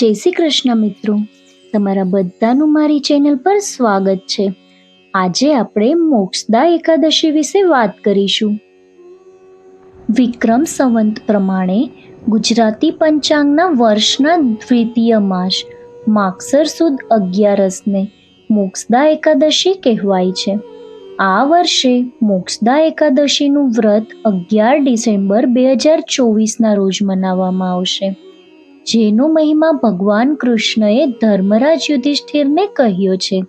જય શ્રી કૃષ્ણ મિત્રો. તમારા બધાનું મારી ચેનલ પર સ્વાગત છે. આજે આપણે મોક્ષદા એકાદશી વિશે વાત કરીશું. વિક્રમ સંવંત પ્રમાણે ગુજરાતી પંચાંગના વર્ષના દ્વિતીય માસ માગસર સુદ અગિયારસને મોક્ષદા એકાદશી કહેવાય છે. આ વર્ષે મોક્ષદા એકાદશીનું વ્રત અગિયાર ડિસેમ્બર બે હજાર ચોવીસના રોજ મનાવવામાં આવશે. જેનો મહિમા ભગવાન કૃષ્ણએ ધર્મરાજ યુધિષ્ઠિરને કહ્યો છે.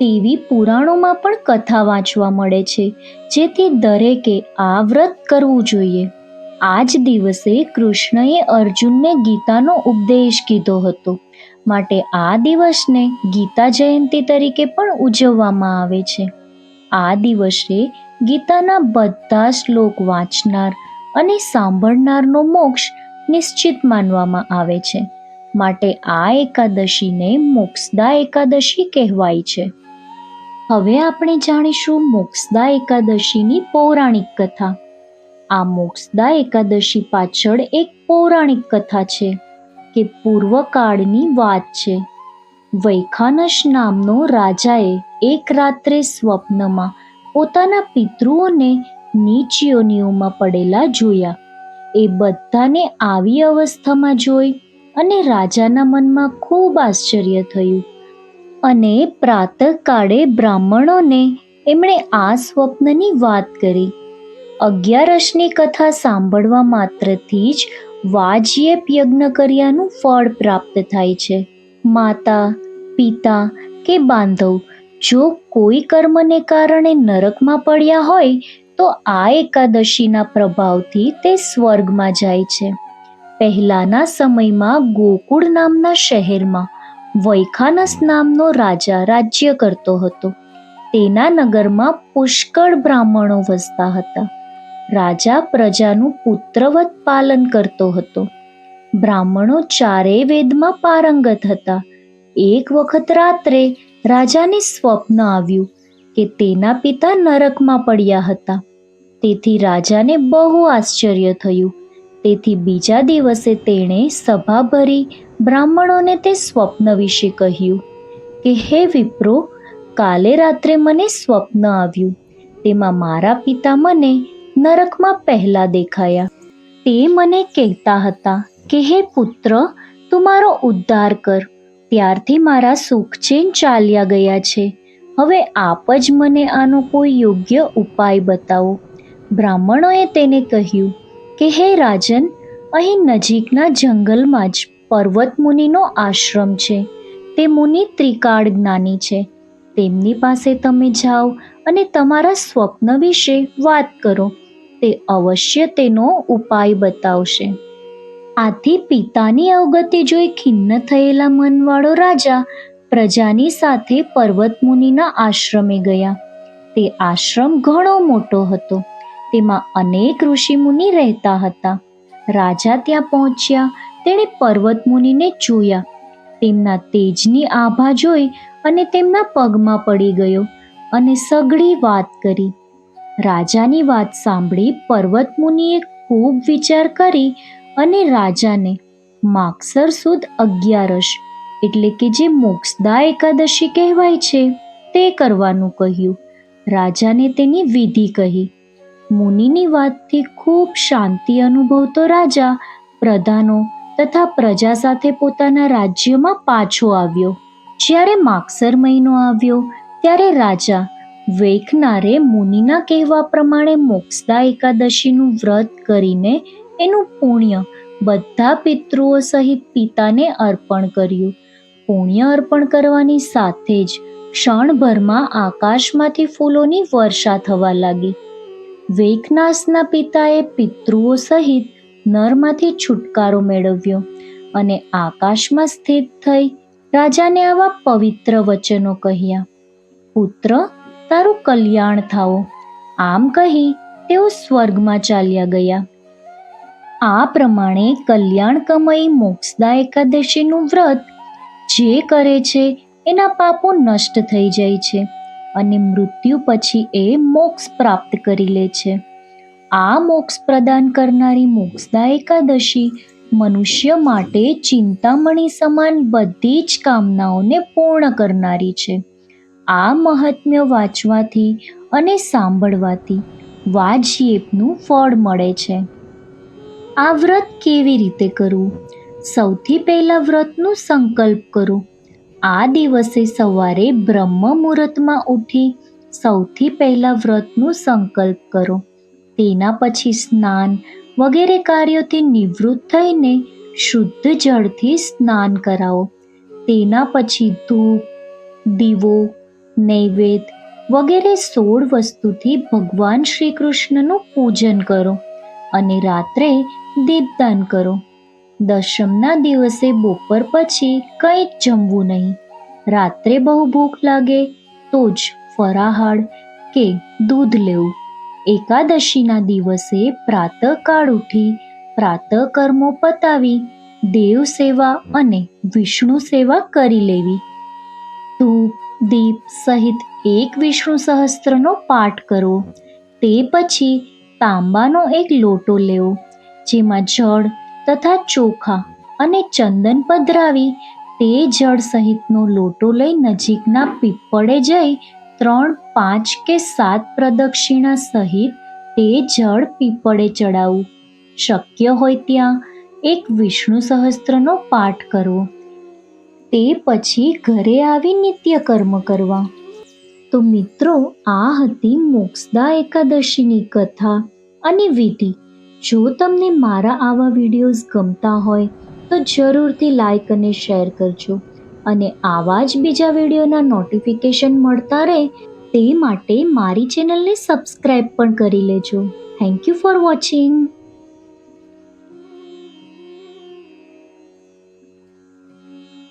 તેવી પુરાણોમાં પણ કથા વાંચવા મળે છે, જેથી દરેકે આ વ્રત કરવું જોઈએ. આ જ દિવસે કૃષ્ણએ અર્જુનને ગીતાનો ઉપદેશ કીધો હતો. માટે આ દિવસને ગીતા જયંતી તરીકે પણ ઉજવવામાં આવે છે. આ દિવસે ગીતાના બધા શ્લોક વાંચનાર અને સાંભળનારનો મોક્ષ નિશ્ચિત માનવામાં આવે છે. માટે આ એકાદશીને મોક્ષદા એકાદશી કહેવાય છે. હવે આપણે જાણીશું મોક્ષદા એકાદશીની પૌરાણિક કથા. આ મોક્ષદા એકાદશી પાછળ એક પૌરાણિક કથા છે, કે પૂર્વકાળની વાત છે. વૈખાનસ નામનો રાજાએ એક રાત્રે સ્વપ્નમાં પોતાના પિતૃઓને નીચ યોનિઓમાં પડેલા જોયા. એ બધાને આવી અવસ્થામાં જોઈ અને રાજાના મનમાં ખૂબ આશ્ચર્ય થયું. અને પ્રાતઃકાળે બ્રાહ્મણોને એમણે આ સ્વપ્નની વાત કરી. અગિયારસની કથા સાંભળવા માત્રથી જ વાજ્યેપ યજ્ઞ કર્યાનું ફળ પ્રાપ્ત થાય છે. માતા, પિતા કે બાંધવ, જો કોઈ કર્મને કારણે નરકમાં પડ્યા હોય તો આ એકાદશીના પ્રભાવથી તે સ્વર્ગમાં જાય છે. પહેલાના સમયમાં ગોકુળ નામના શહેરમાં વૈખાનસ નામનો રાજા રાજ્ય કરતો હતો. તેના નગરમાં પુષ્કળ બ્રાહ્મણો વસતા હતા. રાજા પ્રજાનું પુત્રવત પાલન કરતો હતો. બ્રાહ્મણો ચારેય વેદમાં પારંગત હતા. એક વખત રાત્રે રાજાને સ્વપ્ન આવ્યું કે તેના પિતા નરકમાં પડ્યા હતા. તેથી રાજાને બહુ આશ્ચર્ય થયું. તેથી બીજા દિવસે તેણે સભા ભરી બ્રાહ્મણોને તે સ્વપ્ન વિશે કહ્યું કે, હે વિપ્રો, કાલે રાત્રે મને સ્વપ્ન આવ્યું. તેમાં મારા પિતા મને નરકમાં પહેલાં દેખાયા. તે મને કહેતા હતા કે, હે પુત્ર, તું મારો ઉદ્ધાર કર. ત્યારથી મારા સુખચેન ચાલ્યા ગયા છે. હવે આપ જ મને આનો કોઈ યોગ્ય ઉપાય બતાવો. બ્રાહ્મણોએ તેને કહ્યું, કે હે રાજન, અહીં નજીકના જંગલમાં જ પર્વત મુનિનો આશ્રમ છે. તે મુનિ ત્રિકાળ જ્ઞાની છે. તેમની પાસે તમે જાઓ અને તમારા સ્વપ્ન વિશે વાત કરો. તે અવશ્ય તેનો ઉપાય બતાવશે. આથી પિતાની અવગતિ જોઈ ખિન્ન થયેલા મનવાળો રાજા પ્રજાની સાથે પર્વત મુનિના આશ્રમે ગયા. તે આશ્રમ ઘણો મોટો હતો. તેમાં અનેક ઋષિમુનિ રહેતા હતા. રાજા ત્યાં પહોંચ્યા, તેણે પર્વત મુનિને જોયા. તેમના તેજની આભા જોઈ અને તેમના પગમાં પડી ગયો અને સઘળી વાત કરી. રાજાની વાત સાંભળી પર્વત મુનિએ ખૂબ વિચાર કરી અને રાજાને માગસર સુદ અગિયારસ એટલે કે જે મોક્ષદા એકાદશી કહેવાય છે, તે કરવાનું કહ્યું. રાજાને તેની વિધિ કહી. મુનિની વાતથી ખૂબ શાંતિ અનુભવતો રાજા પ્રધાનો તથા પ્રજા સાથે પોતાના રાજ્યમાં પાછો આવ્યો. જ્યારે માગસર મહિનો આવ્યો, ત્યારે રાજા વેખનારે મુનિના કહેવા પ્રમાણે મોક્ષદા એકાદશીનું વ્રત કરીને એનું પુણ્ય બધા પિતૃઓ સહિત પિતાને અર્પણ કર્યું. પુણ્ય અર્પણ કરવાની સાથે જ ક્ષણભરમાં આકાશમાંથી ફૂલોની વર્ષા થવા લાગી. વેકનાસના પિતાએ પિતૃઓ સહિત નરમાંથી છુટકારો મેળવ્યો અને આકાશમાં સ્થિત થઈ રાજાને આવા પવિત્ર વચનો કહ્યા, પુત્ર, તારું કલ્યાણ થાઓ. આમ કહી તેઓ સ્વર્ગમાં ચાલ્યા ગયા. આ પ્રમાણે કલ્યાણકમયી મોક્ષદા એકાદશીનું વ્રત જે કરે છે, એના પાપો નષ્ટ થઈ જાય છે અને મૃત્યુ પછી એ મોક્ષ પ્રાપ્ત કરી લે છે. આ મોક્ષ પ્રદાન કરનારી મોક્ષદા એકાદશી મનુષ્ય માટે ચિંતામણી સમાન બધી જ કામનાઓને પૂર્ણ કરનારી છે. આ મહાત્મ્ય વાંચવાથી અને સાંભળવાથી વાજયેપનું ફળ મળે છે. આ વ્રત કેવી રીતે કરવું? સૌથી પહેલાં વ્રતનું સંકલ્પ કરો. આ દિવસે સવારે બ્રહ્મ મુહૂર્તમાં ઉઠી સૌથી પહેલાં વ્રતનું સંકલ્પ કરો. તેના પછી સ્નાન વગેરે કાર્યોથી નિવૃત્ત થઈને શુદ્ધ જળથી સ્નાન કરાવો. તેના પછી ધૂપ, દીવો, નૈવેદ્ય વગેરે સોળ વસ્તુથી ભગવાન શ્રી કૃષ્ણનું પૂજન કરો અને રાત્રે દીપદાન કરો. દશમના દિવસે બપોર પછી કંઈ જ જમવું નહીં. રાત્રે બહુ ભૂખ લાગે તો જ ફરાહાડ કે દૂધ લેવું. એકાદશીના દિવસે પ્રાતઃકાળ ઉઠી પ્રાતઃ કર્મો પતાવી દેવ સેવા અને વિષ્ણુ સેવા કરી લેવી. ધૂપ, દીપ સહિત એક વિષ્ણુ સહસ્ત્રનો પાઠ કરવો તે પછી તાંબાનો એક લોટો લેવો, જેમાં જળ તથા ચોખા અને ચંદન પધરાવી તે જળ સહિતનો લોટો લઈ નજીકના પીપળે જઈ ત્રણ, પાંચ કે સાત પ્રદક્ષિણા સહિત તે જળ પીપળે ચડાવવું શક્ય હોય ત્યાં એક વિષ્ણુ સહસ્ત્રનો પાઠ કરવો તે પછી ઘરે આવી નિત્ય કર્મ કરવા. તો મિત્રો, આ હતી મોક્ષદા એકાદશીની કથા અને વિધિ. જો તમને મારા આવા વિડીયોઝ ગમતા હોય, તો જરૂરથી લાઈક અને શેર કરજો. અને આવા જ બીજા વિડીયોના નોટિફિકેશન મળતા રહે, તે માટે મારી ચેનલને સબસ્ક્રાઈબ પણ કરી લેજો. Thank you for watching